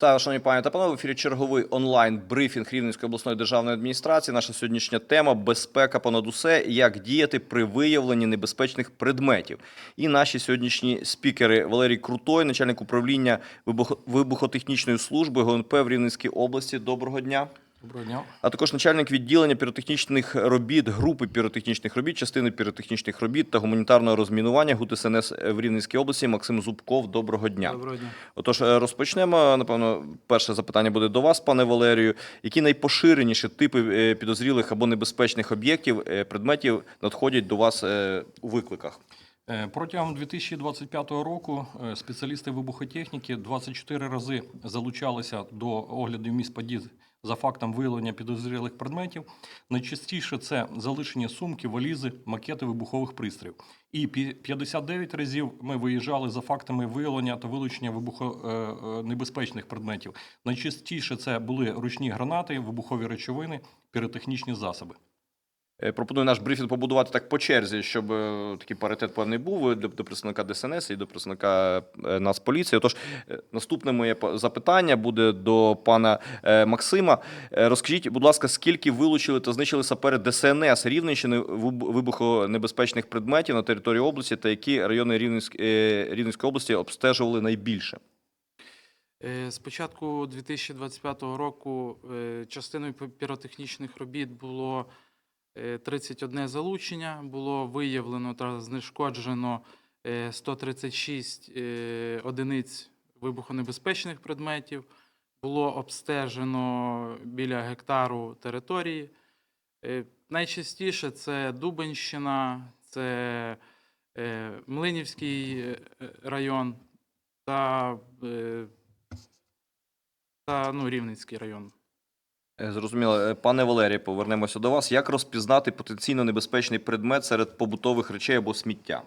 Та, шановні пані та панове, в ефірі черговий онлайн брифінг Рівненської обласної державної адміністрації. Наша сьогоднішня тема безпека понад усе, як діяти при виявленні небезпечних предметів. І наші сьогоднішні спікери Валерій Крутой, начальник управління вибухо- вибухотехнічної служби ГНП в Рівненській області. Доброго дня. Доброго дня. А також начальник відділення піротехнічних робіт, групи піротехнічних робіт, частини піротехнічних робіт та гуманітарного розмінування ГУТСНС в Рівненській області Максим Зубков. Доброго дня. Доброго дня. Отож, е, розпочнемо. Напевно, перше запитання буде до вас, пане Валерію. Які найпоширеніші типи е, підозрілих або небезпечних об'єктів, е, предметів надходять до вас у викликах? Протягом 2025 року спеціалісти вибухотехніки 24 рази залучалися до оглядів місць подій за фактом виявлення підозрілих предметів. Найчастіше це залишення сумки, валізи, макети вибухових пристроїв. І пі- 59 разів ми виїжджали за фактами виявлення та вилучення вибухонебезпечних предметів. Найчастіше це були ручні гранати, вибухові речовини, піротехнічні засоби. Е, Пропоную наш брифінг побудувати так по черзі, щоб е, такий паритет певний був до, до представника ДСНС і до представника е, Нацполіції. Отож, е, наступне моє запитання буде до пана е, Максима. Е, Розкажіть, будь ласка, скільки вилучили та знищили сапери ДСНС Рівненщини вибухонебезпечних предметів на території області, та які райони Рівненськ- е, Рівненської області обстежували найбільше? Е, З початку 2025 року е, частиною пі- піротехнічних робіт було е, 31 залучення, було виявлено та знешкоджено е, 136 е, одиниць вибухонебезпечних предметів, було обстежено біля гектару території. Е, Найчастіше це Дубенщина, це е, Млинівський е, район та е, та ну, Рівненський район. Е, Зрозуміло, Е, пане Валерій, повернемося до вас. Як розпізнати потенційно небезпечний предмет серед побутових речей або сміття?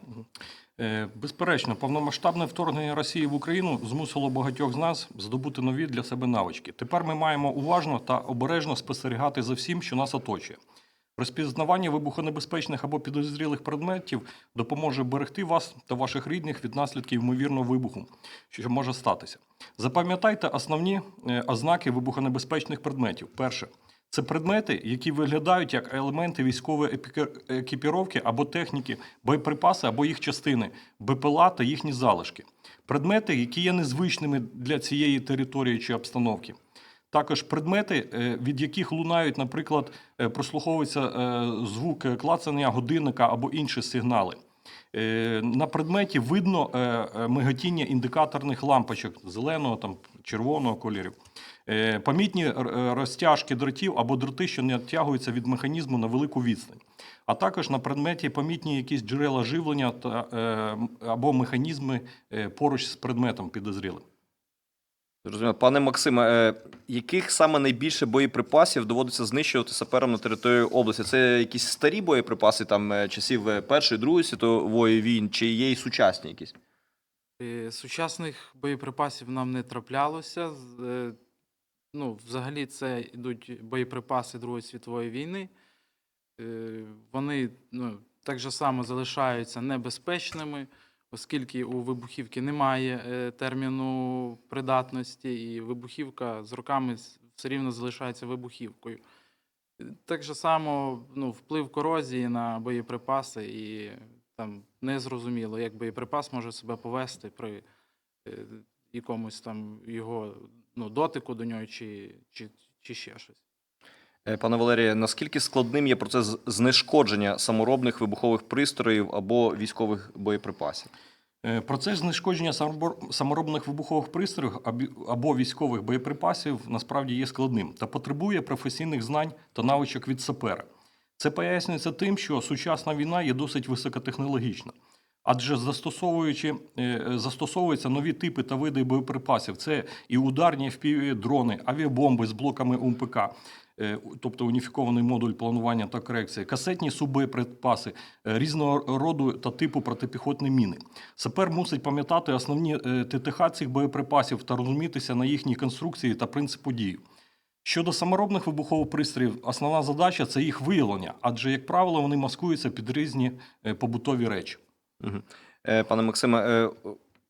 Е, Безперечно, повномасштабне вторгнення Росії в Україну змусило багатьох з нас здобути нові для себе навички. Тепер ми маємо уважно та обережно спостерігати за всім, що нас оточує. Розпізнавання вибухонебезпечних або підозрілих предметів допоможе берегти вас та ваших рідних від наслідків ймовірного вибуху, що може статися. Запам'ятайте основні е, ознаки вибухонебезпечних предметів. Перше це предмети, які виглядають як елементи військової екіпіровки або техніки, боєприпаси або їх частини, БПЛА та їхні залишки. Предмети, які є незвичними для цієї території чи обстановки. Також предмети, е, від яких лунають, наприклад, е, прослуховується е, звук клацання годинника або інші сигнали. На предметі видно миготіння індикаторних лампочок зеленого, там, червоного кольорів. Помітні розтяжки дротів або дроти, що не відтягуються від механізму на велику відстань. А також на предметі помітні якісь джерела живлення та, або механізми поруч з предметом підозрілим. Зрозуміло. Пане Максиме, е, яких саме найбільше боєприпасів доводиться знищувати саперам на території області? Це якісь старі боєприпаси там е, часів е, Першої, Другої світової війн, чи є і сучасні якісь? Сучасних боєприпасів нам не траплялося. Ну, взагалі, це йдуть боєприпаси Другої світової війни. Вони ну, так же само залишаються небезпечними, оскільки у вибухівки немає е, терміну придатності, і вибухівка з роками все рівно залишається вибухівкою. Так же само ну, вплив корозії на боєприпаси, і там незрозуміло, як боєприпас може себе повести при е, якомусь там його ну, дотику до нього чи, чи, чи ще щось. Е, Пане Валерію, наскільки складним є процес знешкодження саморобних вибухових пристроїв або військових боєприпасів? Е, Процес знешкодження саморобних вибухових пристроїв або військових боєприпасів насправді є складним та потребує професійних знань та навичок від сапера. Це пояснюється тим, що сучасна війна є досить високотехнологічна. Адже застосовуючи, е, застосовуються нові типи та види боєприпасів. Це і ударні FPV дрони, авіабомби з блоками УМПК, тобто уніфікований модуль планування та корекції, касетні субоєприпаси е, різного роду та типу протипіхотні міни. Сапер мусить пам'ятати основні е, ТТХ цих боєприпасів та розумітися на їхній конструкції та принципу дії. Щодо саморобних вибухових пристроїв, основна задача це їх виявлення, адже, як правило, вони маскуються під різні е, побутові речі. Е, Пане Максиме, е,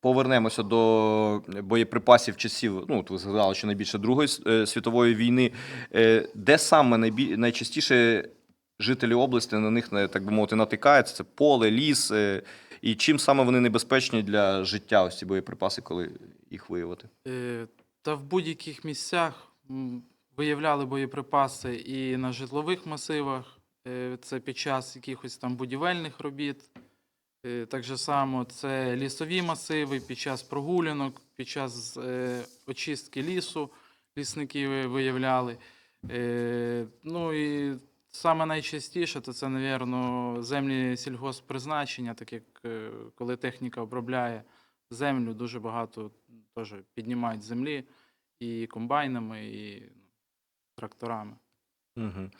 повернемося до боєприпасів часів. Ну, от ви згадали, що найбільше Другої е, світової війни. Е, Де саме найчастіше жителі області на них, так би мовити, натикаються? Це поле, ліс. е, І чим саме вони небезпечні для життя, ось ці боєприпаси, коли їх виявити? Та в будь-яких місцях виявляли боєприпаси і на житлових масивах, це під час якихось там будівельних робіт. Е, Так же само це лісові масиви під час прогулянок, під час е, очистки лісу лісники виявляли. Е, Ну і саме найчастіше то це, напевно, землі сільгосппризначення, так як коли техніка обробляє землю, дуже багато теж піднімають землі і комбайнами, і ну, тракторами. Угу.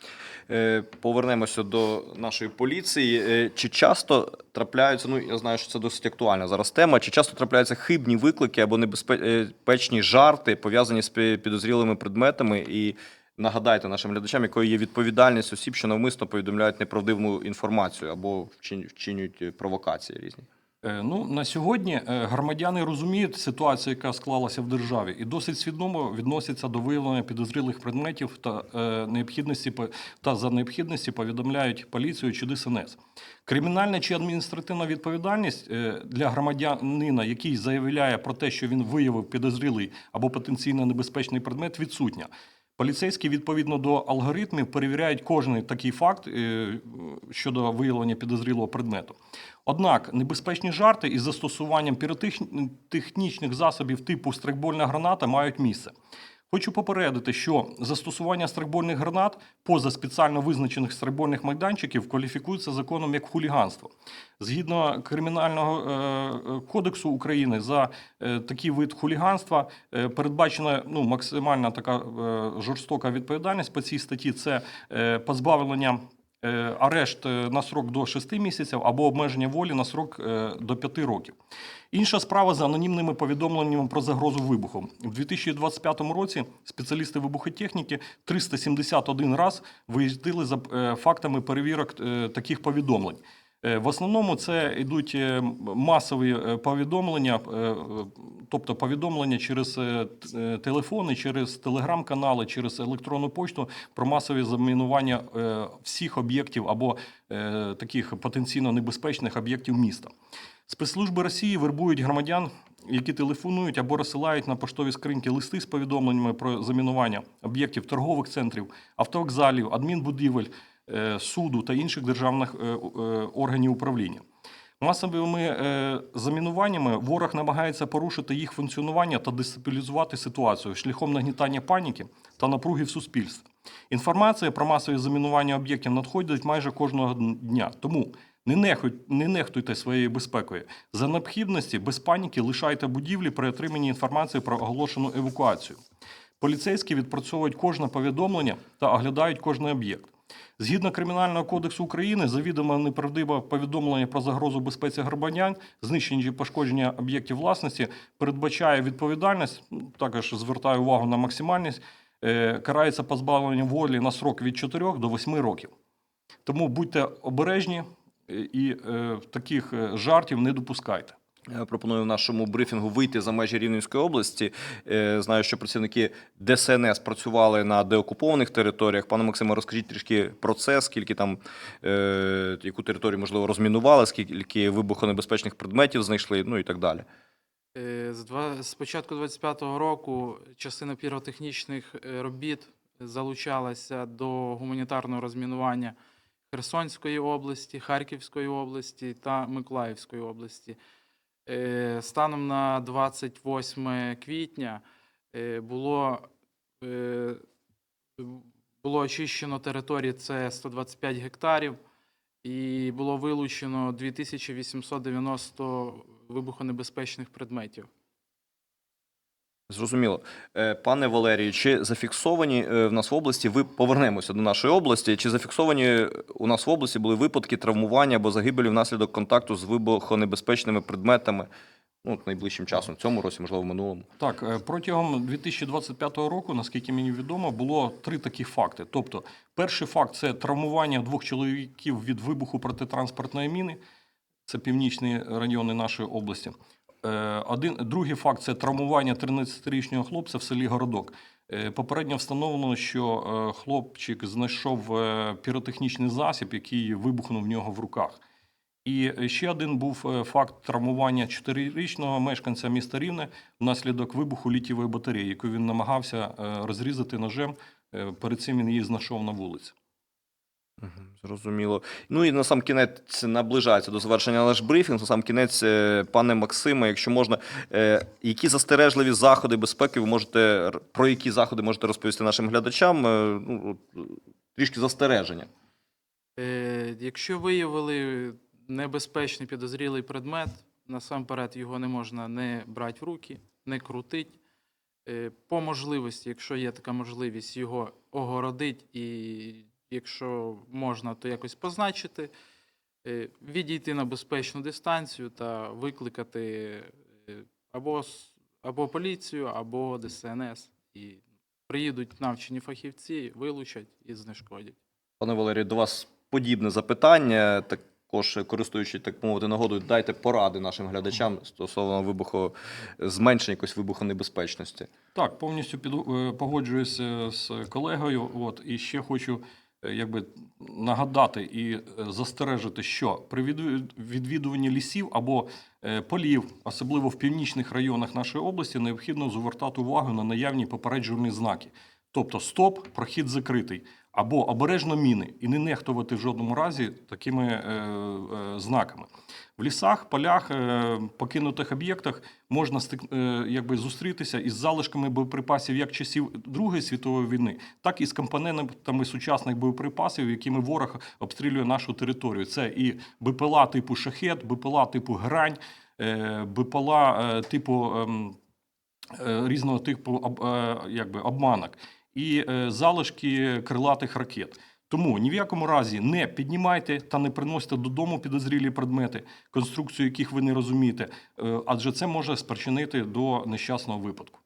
Е, повернемося до нашої поліції. Е, чи часто трапляються, ну я знаю, що це досить актуальна зараз тема. Чи часто трапляються хибні виклики або небезпечні жарти, пов'язані з пі- підозрілими предметами? І нагадайте нашим глядачам, якою є відповідальність осіб, що навмисно повідомляють неправдиву інформацію або вчин- вчинюють е, провокації різні. Е, Ну, на сьогодні е, громадяни розуміють ситуацію, яка склалася в державі, і досить свідомо відносяться до виявлення підозрілих предметів та е, необхідності та за необхідності повідомляють поліцію чи ДСНС. Кримінальна чи адміністративна відповідальність для громадянина, який заявляє про те, що він виявив підозрілий або потенційно небезпечний предмет, відсутня. Поліцейські відповідно до алгоритмів перевіряють кожен такий факт е, щодо виявлення підозрілого предмету. Однак небезпечні жарти із застосуванням піротехнічних засобів типу стрикбольна граната мають місце. Хочу попередити, що застосування страйкбольних гранат поза спеціально визначених страйкбольних майданчиків кваліфікується законом як хуліганство. Згідно Кримінального е, е, кодексу України за е, такий вид хуліганства передбачена ну, максимальна така жорстока відповідальність по цій статті це позбавлення арешт е, на срок до 6 місяців або обмеження волі на срок е, до 5 років. Інша справа за анонімними повідомленнями про загрозу вибуху. У 2025 році спеціалісти вибухотехніки 371 раз виїздили за е, фактами перевірок е, таких повідомлень. Е, В основному це йдуть е, масові е, повідомлення, тобто повідомлення через телефони, через телеграм-канали, через електронну пошту про масові замінування всіх об'єктів або таких потенційно небезпечних об'єктів міста. Спецслужби Росії вербують громадян, які телефонують або розсилають на поштові скриньки листи з повідомленнями про замінування об'єктів торгових центрів, автовокзалів, адмінбудівель, суду та інших державних е, е, органів управління. Масовими е, замінуваннями ворог намагається порушити їх функціонування та дестабілізувати ситуацію шляхом нагнітання паніки та напруги в суспільстві. Інформація про масові замінування об'єктів надходить майже кожного дня. Тому не нехтуйте своєю безпекою. За необхідності без паніки лишайте будівлі при отриманні інформації про оголошену евакуацію. Поліцейські відпрацьовують кожне повідомлення та оглядають кожний об'єкт. Згідно Кримінального кодексу України, завідомо неправдиве повідомлення про загрозу безпеці громадян, знищення чи пошкодження об'єктів власності передбачає відповідальність. ну, Також звертаю увагу на максимальність. е, Карається позбавленням волі на срок від 4 до 8 років. Тому будьте обережні е, і е, таких жартів не допускайте. Я пропоную в нашому брифінгу вийти за межі Рівненської області. Е, Знаю, що працівники ДСНС працювали на деокупованих територіях. Пане Максиме, розкажіть трішки про це, скільки там е, яку територію можливо розмінували, скільки вибухонебезпечних предметів знайшли, ну і так далі. Е, З початку 25-го року частина піротехнічних е, робіт залучалася до гуманітарного розмінування Херсонської області, Харківської області та Миколаївської області. Е, Станом на 28 квітня е, було, е, було очищено території, це 125 гектарів, і було вилучено 2890 вибухонебезпечних предметів. Зрозуміло. Е, Пане Валерію, чи зафіксовані е, в нас в області, ви повернемося до нашої області, чи зафіксовані у нас в області були випадки травмування або загибелі внаслідок контакту з вибухонебезпечними предметами ну, найближчим часом, в цьому році, можливо, в минулому? Так, е, протягом 2025 року, наскільки мені відомо, було три такі факти. Тобто, перший факт це травмування двох чоловіків від вибуху протитранспортної міни. Це північні райони нашої області. Е, Один, другий факт це травмування 13-річного хлопця в селі Городок. Е, Попередньо встановлено, що е, хлопчик знайшов піротехнічний засіб, який вибухнув в нього в руках. І ще один був факт травмування 4-річного мешканця міста Рівне внаслідок вибуху літієвої батареї, яку він намагався розрізати ножем. Перед цим він її знайшов на вулиці. Зрозуміло. Ну і на сам кінець наближається до завершення наш брифінг. На сам кінець, е, пане Максиме, якщо можна, е, які застережливі заходи безпеки ви можете про які заходи можете розповісти нашим глядачам? Е, Ну, трішки застереження. Е, Якщо виявили небезпечний підозрілий предмет, насамперед його не можна не брати в руки, не крутити. Е, По можливості, якщо є така можливість, його огородити і якщо можна, то якось позначити, Е, відійти на безпечну дистанцію та викликати е, або, або поліцію, або ДСНС. І приїдуть навчені фахівці, вилучать і знешкодять. Пане Валерію, до вас подібне запитання. Також користуючись, так мовити, нагодою, дайте поради нашим глядачам стосовно вибуху зменшення якоїсь вибухонебезпечності. Так, повністю піду- е, погоджуюся з колегою. От і ще хочу е, якби нагадати і е, застережити, що при відві- відвідуванні лісів або е, полів, особливо в північних районах нашої області, необхідно звертати увагу на наявні попереджувальні знаки. Тобто стоп, прохід закритий, або обережно міни, і не нехтувати в жодному разі такими е, е, знаками. В лісах, полях, е, покинутих об'єктах можна стик, е, якби зустрітися із залишками боєприпасів як часів Другої світової війни, так і з компонентами сучасних боєприпасів, якими ворог обстрілює нашу територію. Це і БПЛА типу шахет, БПЛА типу грань, е, БПЛА е, типу ем, е, різного типу е, якби, обманок і е, залишки крилатих ракет. Тому ні в якому разі не піднімайте та не приносите додому підозрілі предмети, конструкцію яких ви не розумієте, е, адже це може спричинити до нещасного випадку.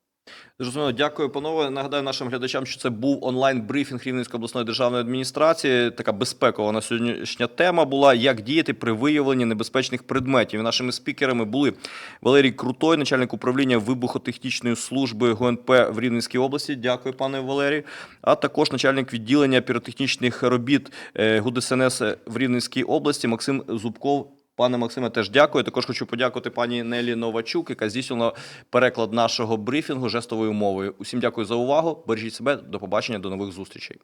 Зрозуміло, дякую, панове. Нагадаю нашим глядачам, що це був онлайн-брифінг Рівненської обласної державної адміністрації. Така безпекова на сьогоднішня тема була, як діяти при виявленні небезпечних предметів. Нашими спікерами були Валерій Крутой, начальник управління вибухотехнічної служби ГУНП в Рівненській області. Дякую, пане Валерію. А також начальник відділення піротехнічних робіт е, ГУДСНС в Рівненській області Максим Зубков. Пане Максиме, теж дякую. Також хочу подякувати пані Нелі Новачук, яка здійснила переклад нашого брифінгу жестовою мовою. Усім дякую за увагу. Бережіть себе. До побачення, до нових зустрічей.